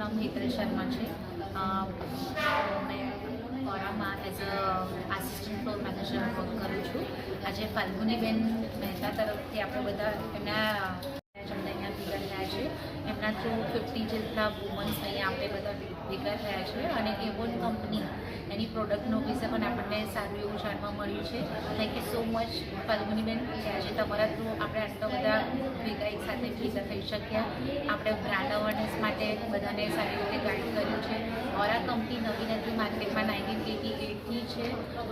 નામ હેતલ શર્મા છે. મેં ઓરામાં as a assistant floor manager work કરું છું. આજે ફાલ્ગુનીબેન મહેતા તરફથી આપણે બધા એમના એમના ટુ ફિફ્ટી જેટલા વુમન્સ અહીંયા આપણે બધા ભેગા થયા છે અને એવોન કંપની એની પ્રોડક્ટનો વિશે પણ આપણને સારું એવું જાણવા મળ્યું છે. થેન્ક યુ સો મચ ફાલ્ગુનીબેન આજે તમારા થ્રુ આપણે આટલા બધા ભેગા એક સાથે ભેગા થઈ શક્યા. આપણે બ્રાન્ડ અવેરનેસ માટે બધાને સારી રીતે ગાઈડ કર્યું છે. ઓરા કંપની નવી નવી માર્કેટમાં નાઇન્ટીન એટી એટથી છે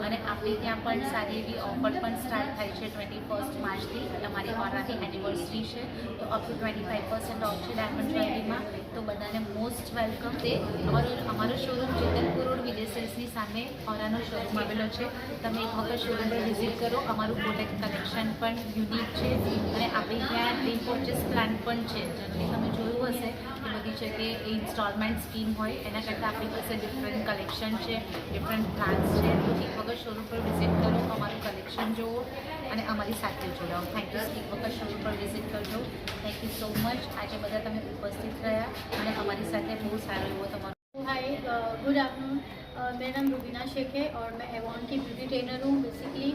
અને આપણે ત્યાં પણ સારી એવી ઓફર પણ સ્ટાર્ટ થાય છે ટ્વેન્ટી ફર્સ્ટ માર્ચથી. તમારી ઓરાની એનિવર્સરી છે, તો up to twenty five percent off છે ડાયમંડ જ્વેલરીમાં. તો બધાને મોસ્ટ વેલકમ તે અમારો અમારો શોરૂમ જેતલપુર રોડ વિજય સેલ્સની સામે ઓરાનો શોરૂમ આવેલો છે. તમે એક વખત શોરૂમ પર વિઝિટ કરો. અમારું પ્રોડક્ટ કલેક્શન પણ યુનિક છે અને આપણે ત્યાં પરચેસ પ્લાન પણ છે. જેમકે તમે જોયું હશે કે બધી જગ્યાએ ઇન્સ્ટોલમેન્ટ સ્કીમ હોય, એના કરતાં આપણી પાસે ડિફરન્ટ કલેક્શન છે ડિફરન્ટ પ્લાન્સ છે. તો એક વખત શોરૂમ પર વિઝિટ કલેક્શન જુઓ અને અમારી સાથે જોડાઓ થેન્ક યુ એક વખત શોરૂમ પર વિઝિટ કરજો થેન્ક યુ સો મચ આજે બધા તમે ઉપસ્થિત રહ્યા અને અમારી સાથે બહુ સારો એવો તમારો हाय गुड आफ्टरनून मेरा नाम रुबीना शेख है और मैं एवॉन की ब्यूटी ट्रेनर हूँ बेसिकली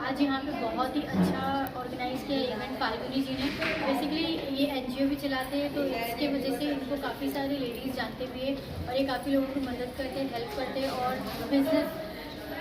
आज यहाँ पे बहुत ही अच्छा ऑर्गेनाइज किया इवेंट फाल्गुनी जी ने बेसिकली ये एन भी चलाते हैं तो इसके वजह से इनको काफ़ी सारी लेडीज़ जानते भी हैं और ये काफ़ी लोगों की मदद करते हैं हेल्प करते हैं और बिजनेस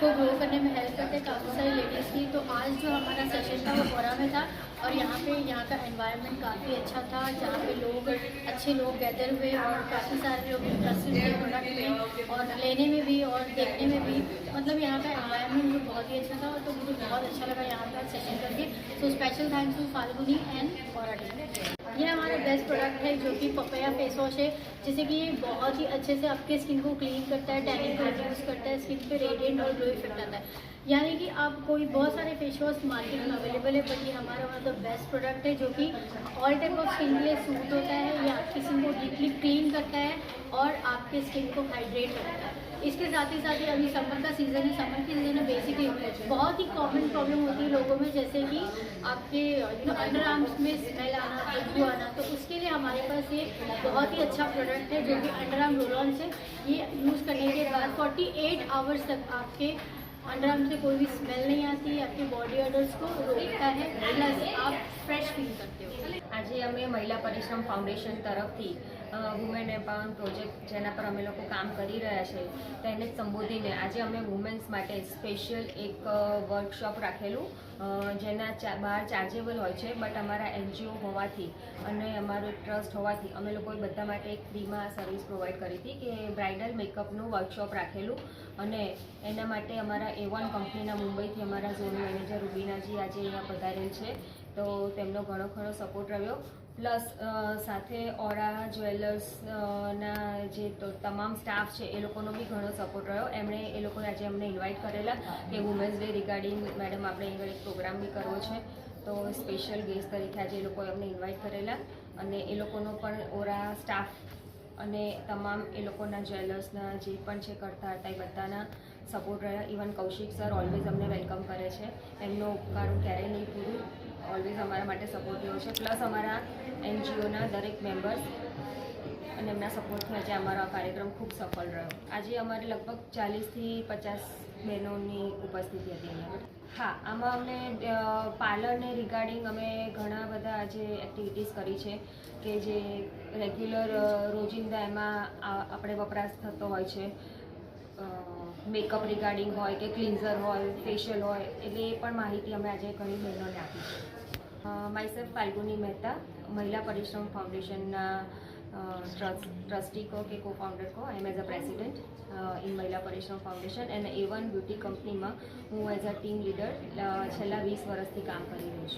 को ग्रो करने में हेल्प करते काफ़ी सारी लेडीज़ की। तो आज जो हमारा सेशन था, वो बोरा में था और यहाँ पे, यहाँ का एनवायरनमेंट काफ़ी अच्छा था, जहाँ पे लोग, अच्छे लोग गैदर हुए और काफ़ी सारे लोग इंटरेस्टेड थे प्रोडक्ट में और लेने में भी और देखने में भी। मतलब यहाँ का एनवायरनमेंट भी बहुत ही अच्छा था तो मुझे बहुत अच्छा लगा यहाँ का सेशन करके। So special thanks to Falguni and और ये हमारा बेस्ट प्रोडक्ट है जो कि पपैया फेस वॉश है, जैसे कि ये बहुत ही अच्छे से आपके स्किन को क्लीन करता है टैनिंग को रिड्यूस करता है स्किन पे रेडिएंट और ग्लो इफ़ेक्ट आता है। यानी कि आप कोई बहुत सारे फेस वॉश मार्केट में अवेलेबल है बट ये हमारा one of the best product है जो कि ऑल टाइप ऑफ़ स्किन के लिए सूट होता है, ये आपकी स्किन को डीपली क्लीन करता है और आपके स्किन को हाइड्रेट करता है। इसके साथ ही साथ ही अभी समर का सीज़न है समर के सीज़न में बेसिकली बहुत ही कॉमन प्रॉब्लम होती है लोगों में जैसे कि आपके यू नो अंडर आर्म्स में स्मेल आना बदबू आना तो उसके लिए हमारे पास ये बहुत ही अच्छा प्रोडक्ट है जो कि अंडर आर्म रोल ऑन से ये यूज़ करने के बाद 48 आवर्स तक आपके अंडर आर्म से कोई भी स्मेल नहीं आती आपकी बॉडी ऑर्डर्स को रोकता है प्लस आप फ्रेश फील करते हो આજે અમે મહિલા પરિશ્રમ ફાઉન્ડેશન તરફથી વુમેન એમ્પાવરમેન્ટ પ્રોજેક્ટ જેના પર અમે લોકો કામ કરી રહ્યા છે તેને સંબોધીને આજે અમે વુમેન્સ માટે સ્પેશિયલ એક વર્કશોપ રાખેલું જેના બહાર ચાર્જેબલ હોય છે બટ અમારા એનજીઓ હોવાથી અને અમારો ટ્રસ્ટ હોવાથી અમે લોકોએ બધા માટે એક ફ્રીમાં સર્વિસ પ્રોવાઈડ કરી હતી કે બ્રાઇડલ મેકઅપનું વર્કશોપ રાખેલું અને એના માટે અમારા એ વન કંપનીના મુંબઈથી અમારા ઝોન મેનેજર રૂબીનાજી આજે અહીંયા પધારેલ છે. તો તેમનો ઘણો ખરો સપોર્ટ રહ્યો. પ્લસ સાથે ઓરા જ્વેલર્સના જે તમામ સ્ટાફ છે, એ લોકોનો બી ઘણો સપોર્ટ રહ્યો. એમણે, એ લોકોને આજે અમને ઇન્વાઇટ કરેલા કે વુમેન્સ ડે રિગાર્ડિંગ મેડમ આપણે આગળ એક પ્રોગ્રામ બી કરવો છે. તો સ્પેશિયલ ગેસ્ટ તરીકે આજે એ લોકોએ અમને ઇન્વાઇટ કરેલા. અને એ લોકોનો પણ ઓરા સ્ટાફ અને તમામ એ લોકોના જ્વેલર્સના જે પણ છે, કરતા હતા, એ બધાના સપોર્ટ રહ્યા. ઇવન કૌશિક સર ઓલવેઝ અમને વેલકમ કરે છે. એમનો ઉપકાર ક્યારેય નહીં પૂરું ઓલવેઝ અમારા માટે સપોર્ટ રહ્યો છે. પ્લસ અમારા એનજીઓના દરેક મેમ્બર્સ અને એમના સપોર્ટથી આજે અમારો આ કાર્યક્રમ ખૂબ સફળ રહ્યો. આજે અમારે લગભગ ચાલીસથી પચાસ બહેનોની ઉપસ્થિતિ હતી અહીંયા. હા, આમાં અમને પાર્લરને રિગાર્ડિંગ અમે ઘણા બધા આજે એક્ટિવિટીઝ કરી છે કે જે રેગ્યુલર રોજિંદા એમાં આપણે વપરાશ થતો હોય છે. મેકઅપ રિગાર્ડિંગ હોય કે ક્લિન્ઝર હોય ફેશિયલ હોય, એટલે એ પણ માહિતી અમે આજે ઘણી બહેનોને આપી છે. માયસેલ્ફ ફાલ્ગુની મહેતા, મહિલા પરિશ્રમ ફાઉન્ડેશનના ટ્રસ્ટી કો કે co founder co I am as a president in Mahila Parishram foundation and a one beauty કંપનીમાં હું એઝ અ ટીમ લીડર છેલ્લા વીસ વર્ષથી કામ કરી રહી છું.